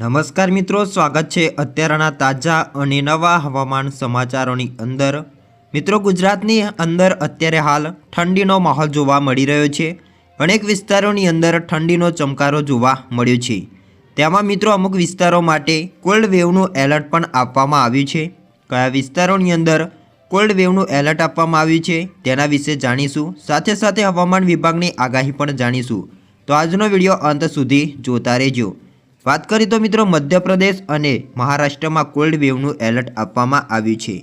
નમસ્કાર મિત્રો, સ્વાગત છે અત્યારના તાજા અને નવા હવામાન સમાચારોની અંદર. મિત્રો, ગુજરાતની અંદર અત્યારે હાલ ઠંડીનો માહોલ જોવા મળી રહ્યો છે. અનેક વિસ્તારોની અંદર ઠંડીનો ચમકારો જોવા મળ્યો છે. તેમાં મિત્રો, અમુક વિસ્તારો માટે કોલ્ડ વેવનું એલર્ટ પણ આપવામાં આવ્યું છે. કયા વિસ્તારોની અંદર કોલ્ડ વેવનું એલર્ટ આપવામાં આવ્યું છે, તેના વિશે જાણીશું. સાથે સાથે હવામાન વિભાગની આગાહી પણ જાણીશું. તો આજનો વીડિયો અંત સુધી જોતા રહેજો. વાત કરીએ તો મિત્રો મધ્યપ્રદેશ અને મહારાષ્ટ્રમાં કોલ્ડ વેવનું એલર્ટ આપવામાં આવ્યું છે.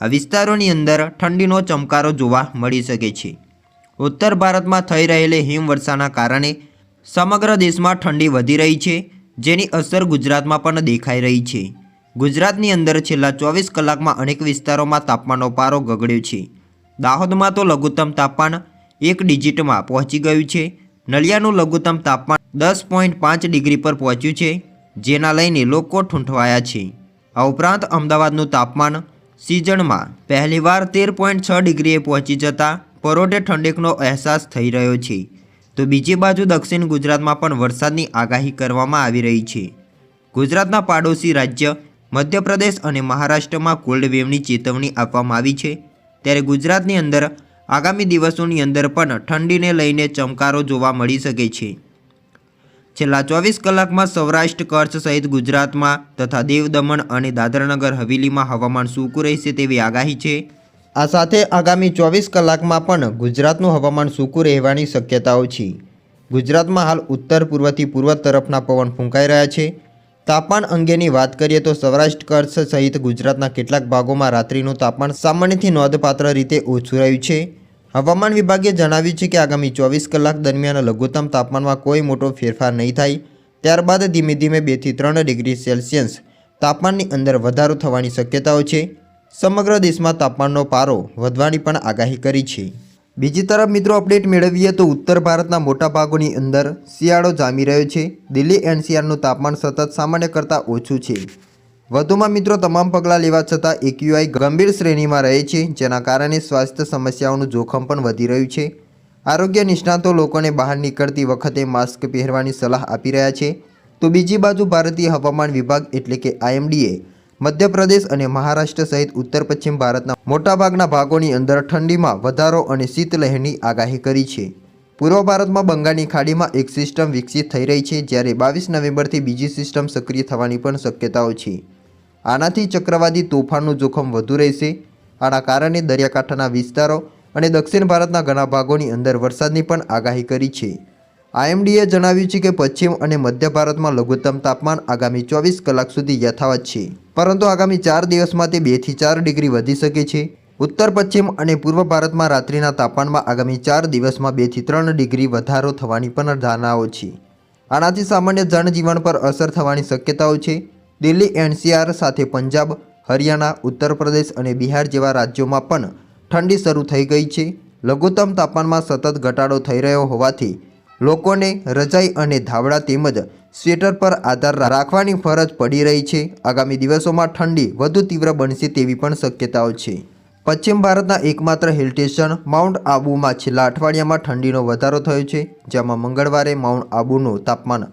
આ વિસ્તારોની અંદર ઠંડીનો ચમકારો જોવા મળી શકે છે. ઉત્તર ભારતમાં થઈ રહેલી હિમવર્ષાના કારણે સમગ્ર દેશમાં ઠંડી વધી રહી છે, જેની અસર ગુજરાતમાં પણ દેખાઈ રહી છે. ગુજરાતની અંદર છેલ્લા ચોવીસ કલાકમાં અનેક વિસ્તારોમાં તાપમાનનો પારો ગગડ્યો છે. દાહોદમાં તો લઘુત્તમ તાપમાન એક ડિજિટમાં પહોંચી ગયું છે. નલિયાનું લઘુત્તમ તાપમાન દસ પોઈન્ટ પાંચ ડિગ્રી પર પહોંચ્યું છે, જેના લઈને લોકો ઠૂંઠવાયા છે. આ ઉપરાંત અમદાવાદનું તાપમાન સિઝનમાં પહેલીવાર તેર પોઈન્ટ છ ડિગ્રીએ પહોંચી જતાં પરોઢે ઠંડકનો અહેસાસ થઈ રહ્યો છે. તો બીજી બાજુ દક્ષિણ ગુજરાતમાં પણ વરસાદની આગાહી કરવામાં આવી રહી છે. ગુજરાતના પાડોશી રાજ્ય મધ્યપ્રદેશ અને મહારાષ્ટ્રમાં કોલ્ડ વેવની ચેતવણી આપવામાં આવી છે. ત્યારે ગુજરાતની અંદર આગામી દિવસોની અંદર પણ ઠંડીને લઈને ચમકારો જોવા મળી શકે છે. છેલ્લા ચોવીસ કલાકમાં સૌરાષ્ટ્ર, કચ્છ સહિત ગુજરાતમાં તથા દેવ દમણ અને દાદરાનગર હવેલીમાં હવામાન સૂકું રહેશે તેવી આગાહી છે. આ સાથે આગામી ચોવીસ કલાકમાં પણ ગુજરાતનું હવામાન સૂકું રહેવાની શક્યતાઓ છે. ગુજરાતમાં હાલ ઉત્તર પૂર્વથી પૂર્વ તરફના પવન ફૂંકાઈ રહ્યા છે. તાપમાન અંગેની વાત કરીએ તો સૌરાષ્ટ્ર, કચ્છ સહિત ગુજરાતના કેટલાક ભાગોમાં રાત્રિનું તાપમાન સામાન્યથી નોંધપાત્ર રીતે ઓછું રહ્યું છે. હવામાન વિભાગે જણાવ્યું છે કે આગામી ચોવીસ કલાક દરમિયાન લઘુત્તમ તાપમાનમાં કોઈ મોટો ફેરફાર નહીં થાય. ત્યારબાદ ધીમે ધીમે બેથી ત્રણ ડિગ્રી સેલ્સિયસ તાપમાનની અંદર વધારો થવાની શક્યતાઓ છે. સમગ્ર દેશમાં તાપમાનનો પારો વધવાની પણ આગાહી કરી છે. બીજી તરફ મિત્રો અપડેટ મેળવીએ તો ઉત્તર ભારતના મોટા ભાગોની અંદર શિયાળો જામી રહ્યો છે. દિલ્હી એનસીઆરનું તાપમાન સતત સામાન્ય કરતાં ઓછું છે. વધુમાં મિત્રો, તમામ પગલાં લેવા છતાં એક્યુઆઈ ગંભીર શ્રેણીમાં રહે છે, જેના કારણે સ્વાસ્થ્ય સમસ્યાઓનું જોખમ પણ વધી રહ્યું છે. આરોગ્ય નિષ્ણાતો લોકોને બહાર નીકળતી વખતે માસ્ક પહેરવાની સલાહ આપી રહ્યા છે. તો બીજી બાજુ ભારતીય હવામાન વિભાગ એટલે કે આઈએમડીએ મધ્યપ્રદેશ અને મહારાષ્ટ્ર સહિત ઉત્તર પશ્ચિમ ભારતના મોટાભાગના ભાગોની અંદર ઠંડીમાં વધારો અને શીતલહેરની આગાહી કરી છે. પૂર્વ ભારતમાં બંગાળની ખાડીમાં એક સિસ્ટમ વિકસિત થઈ રહી છે, જ્યારે બાવીસ નવેમ્બરથી બીજી સિસ્ટમ સક્રિય થવાની પણ શક્યતાઓ છે. આનાથી ચક્રવાદી તોફાનનું જોખમ વધુ રહેશે. આના કારણે દરિયાકાંઠાના વિસ્તારો અને દક્ષિણ ભારતના ઘણા ભાગોની અંદર વરસાદની પણ આગાહી કરી છે. આઈએમડીએ જણાવ્યું છે કે પશ્ચિમ અને મધ્ય ભારતમાં લઘુત્તમ તાપમાન આગામી ચોવીસ કલાક સુધી યથાવત છે. પરંતુ આગામી ચાર દિવસમાં તે બેથી ચાર ડિગ્રી વધી શકે છે. ઉત્તર, પશ્ચિમ અને પૂર્વ ભારતમાં રાત્રિના તાપમાનમાં આગામી ચાર દિવસમાં બેથી ત્રણ ડિગ્રી વધારો થવાની પણ ધારણાઓ છે. આનાથી સામાન્ય જનજીવન પર અસર થવાની શક્યતાઓ છે. દિલ્હી એનસીઆર સાથે પંજાબ, હરિયાણા, ઉત્તર પ્રદેશ અને બિહાર જેવા રાજ્યોમાં પણ ઠંડી શરૂ થઈ ગઈ છે. લઘુત્તમ તાપમાનમાં સતત ઘટાડો થઈ રહ્યો હોવાથી લોકોને રજાઈ અને ધાવડા તેમજ સ્વેટર પર આધાર રાખવાની ફરજ પડી રહી છે. આગામી દિવસોમાં ઠંડી વધુ તીવ્ર બનશે તેવી પણ શક્યતાઓ છે. પશ્ચિમ ભારતના એકમાત્ર હિલ સ્ટેશન માઉન્ટ આબુમાં છેલ્લા અઠવાડિયામાં ઠંડીનો વધારો થયો છે, જેમાં મંગળવારે માઉન્ટ આબુનું તાપમાન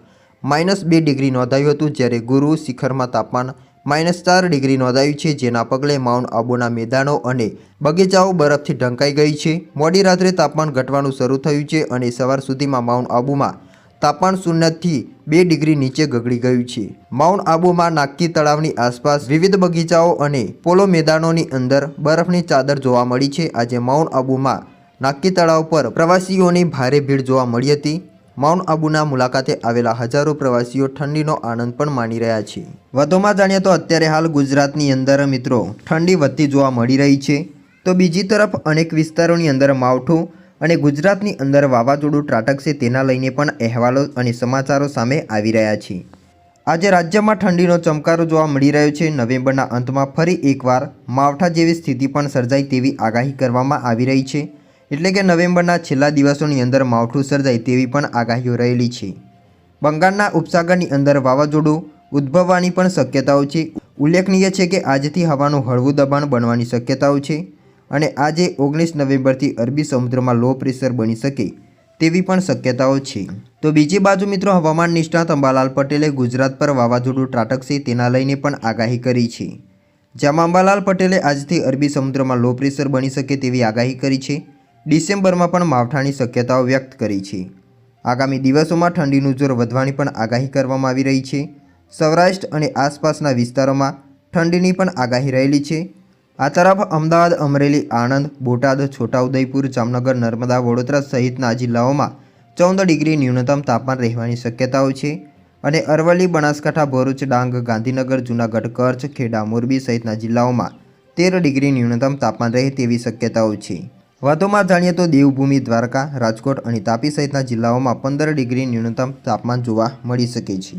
માઇનસ બે ડિગ્રી નોંધાયું હતું જ્યારે ગુરુ શિખરમાં તાપમાન માઇનસ ચાર ડિગ્રી નોંધાયું છે, જેના પગલે માઉન્ટ આબુના મેદાનો અને બગીચાઓ બરફથી ઢંકાઈ ગઈ છે. મોડી રાત્રે તાપમાન ઘટવાનું શરૂ થયું છે અને સવાર સુધીમાં માઉન્ટ આબુમાં તાપમાન શૂન્યથી બે ડિગ્રી નીચે ગગડી ગયું છે. માઉન્ટ આબુમાં નાગકી તળાવની આસપાસ વિવિધ બગીચાઓ અને પોલો મેદાનોની અંદર બરફની ચાદર જોવા મળી છે. આજે માઉન્ટ આબુમાં નાગકી તળાવ પર પ્રવાસીઓની ભારે ભીડ જોવા મળી હતી. માઉન્ટ આબુના મુલાકાતે આવેલા હજારો પ્રવાસીઓ ઠંડીનો આનંદ પણ માણી રહ્યા છે. વધુમાં જાણીએ તો અત્યારે હાલ ગુજરાતની અંદર મિત્રો ઠંડી વધતી જોવા મળી રહી છે. તો બીજી તરફ અનેક વિસ્તારોની અંદર માવઠું અને ગુજરાતની અંદર વાવાઝોડું ત્રાટકશે તેના લઈને પણ અહેવાલો અને સમાચારો સામે આવી રહ્યા છે. આજે રાજ્યમાં ઠંડીનો ચમકારો જોવા મળી રહ્યો છે. નવેમ્બરના અંતમાં ફરી એકવાર માવઠા જેવી સ્થિતિ પણ સર્જાય તેવી આગાહી કરવામાં આવી રહી છે. એટલે કે નવેમ્બરના છેલ્લા દિવસોની અંદર માવઠું સર્જાય તેવી પણ આગાહીઓ રહેલી છે. બંગાળના ઉપસાગરની અંદર વાવાઝોડું ઉદ્ભવવાની પણ શક્યતાઓ છે. ઉલ્લેખનીય છે કે આજથી હવાનું હળવું દબાણ બનવાની શક્યતાઓ છે અને આજે ઓગણીસ નવેમ્બરથી અરબી સમુદ્રમાં લો પ્રેશર બની શકે તેવી પણ શક્યતાઓ છે. તો બીજી બાજુ મિત્રો હવામાન નિષ્ણાત અંબાલાલ પટેલે ગુજરાત પર વાવાઝોડું ત્રાટકશે તેના લઈને પણ આગાહી કરી છે. જેમાં અંબાલાલ પટેલે આજથી અરબી સમુદ્રમાં લો પ્રેશર બની શકે તેવી આગાહી કરી છે. ડિસેમ્બરમાં પણ માવઠાની શક્યતાઓ વ્યક્ત કરી છે. આગામી દિવસોમાં ઠંડીનું જોર વધવાની પણ આગાહી કરવામાં આવી રહી છે. સૌરાષ્ટ્ર અને આસપાસના વિસ્તારોમાં ઠંડીની પણ આગાહી રહેલી છે. આ તરફ અમદાવાદ, અમરેલી, આણંદ, બોટાદ, છોટાઉદેપુર, જામનગર, નર્મદા, વડોદરા સહિતના જિલ્લાઓમાં ચૌદ ડિગ્રી ન્યૂનતમ તાપમાન રહેવાની શક્યતાઓ છે અને અરવલ્લી, બનાસકાંઠા, ભરૂચ, ડાંગ, ગાંધીનગર, જૂનાગઢ, કચ્છ, ખેડા, મોરબી સહિતના જિલ્લાઓમાં તેર ડિગ્રી ન્યૂનતમ તાપમાન રહે તેવી શક્યતાઓ છે. વધુમાં જાણીએ તો દેવભૂમિ, દ્વારકા, રાજકોટ અને તાપી સહિતના જિલ્લાઓમાં પંદર ડિગ્રી ન્યૂનતમ તાપમાન જોવા મળી શકે છે.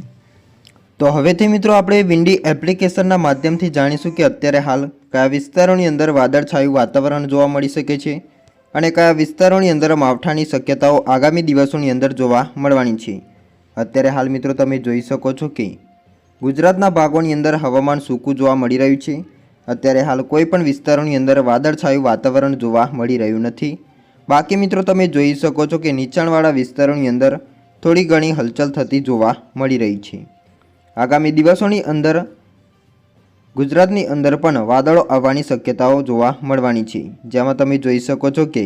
તો હવેથી મિત્રો આપણે વિન્ડી એપ્લિકેશનના માધ્યમથી જાણીશું કે અત્યારે હાલ કયા વિસ્તારોની અંદર વાદળછાયું વાતાવરણ જોવા મળી શકે છે અને કયા વિસ્તારોની અંદર માવઠાની શક્યતાઓ આગામી દિવસોની અંદર જોવા મળવાની છે. અત્યારે હાલ મિત્રો તમે જોઈ શકો છો કે ગુજરાતના ભાગોની અંદર હવામાન સૂકું જોવા મળી રહ્યું છે. અત્યારે હાલ કોઈ પણ વિસ્તારોની અંદર વાદળછાયું વાતાવરણ જોવા મળી રહ્યું નથી. બાકી મિત્રો તમે જોઈ શકો છો કે નીચાણવાળા વિસ્તારોની અંદર થોડી ઘણી હલચલ થતી જોવા મળી રહી છે. આગામી દિવસોની અંદર ગુજરાતની અંદર પણ વાદળો આવવાની શક્યતાઓ જોવા મળવાની છે. જેમાં તમે જોઈ શકો છો કે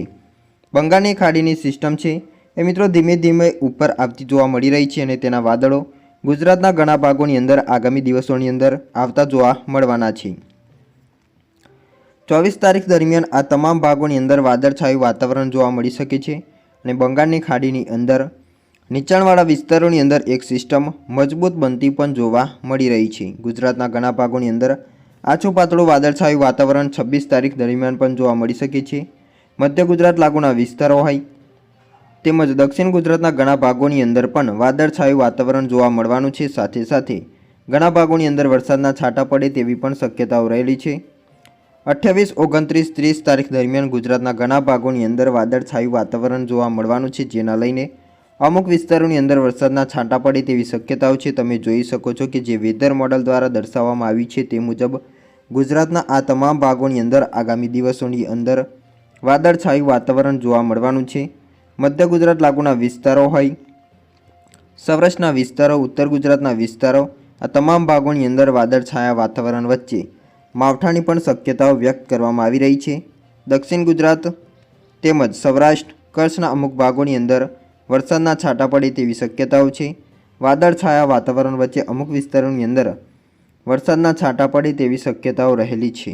બંગાળની ખાડીની સિસ્ટમ છે એ મિત્રો ધીમે ધીમે ઉપર આવતી જોવા મળી રહી છે અને તેના વાદળો ગુજરાતના ઘણા ભાગોની અંદર આગામી દિવસોની અંદર આવતા જોવા મળવાના છે. ચોવીસ તારીખ દરમિયાન આ તમામ ભાગોની અંદર વાદળછાયું વાતાવરણ જોવા મળી શકે છે અને બંગાળની ખાડીની અંદર, નીચાણવાળા વિસ્તારોની અંદર એક સિસ્ટમ મજબૂત બનતી પણ જોવા મળી રહી છે. ગુજરાતના ઘણા ભાગોની અંદર આછું પાતળું વાદળછાયું વાતાવરણ છવ્વીસ તારીખ દરમિયાન પણ જોવા મળી શકે છે. મધ્ય ગુજરાત લાગુના વિસ્તારો હોય તેમજ દક્ષિણ ગુજરાતના ઘણા ભાગોની અંદર પણ વાદળછાયું વાતાવરણ જોવા મળવાનું છે. સાથે સાથે ઘણા ભાગોની અંદર વરસાદના છાંટા પડે તેવી પણ શક્યતાઓ રહેલી છે. અઠ્યાવીસ, ઓગણત્રીસ, ત્રીસ તારીખ દરમિયાન ગુજરાતના ઘણા ભાગોની અંદર વાદળછાયું વાતાવરણ જોવા મળવાનું છે, જેના લઈને અમુક વિસ્તારોની અંદર વરસાદના છાંટા પડે તેવી શક્યતાઓ છે. તમે જોઈ શકો છો કે જે વેધર મોડલ દ્વારા દર્શાવવામાં આવી છે તે મુજબ ગુજરાતના આ તમામ ભાગોની અંદર આગામી દિવસોની અંદર વાદળછાયું વાતાવરણ જોવા મળવાનું છે. મધ્ય ગુજરાત લાગુના વિસ્તારો હોય, સૌરાષ્ટ્રના વિસ્તારો, ઉત્તર ગુજરાતના વિસ્તારો, આ તમામ ભાગોની અંદર વાદળછાયા વાતાવરણ વચ્ચે માવઠાની પણ શક્યતાઓ વ્યક્ત કરવામાં આવી રહી છે. દક્ષિણ ગુજરાત તેમજ સૌરાષ્ટ્ર કચ્છના અમુક ભાગોની અંદર વરસાદના છાંટા પડે તેવી શક્યતાઓ છે. વાદળછાયા વાતાવરણ વચ્ચે અમુક વિસ્તારોની અંદર વરસાદના છાંટા પડે તેવી શક્યતાઓ રહેલી છે.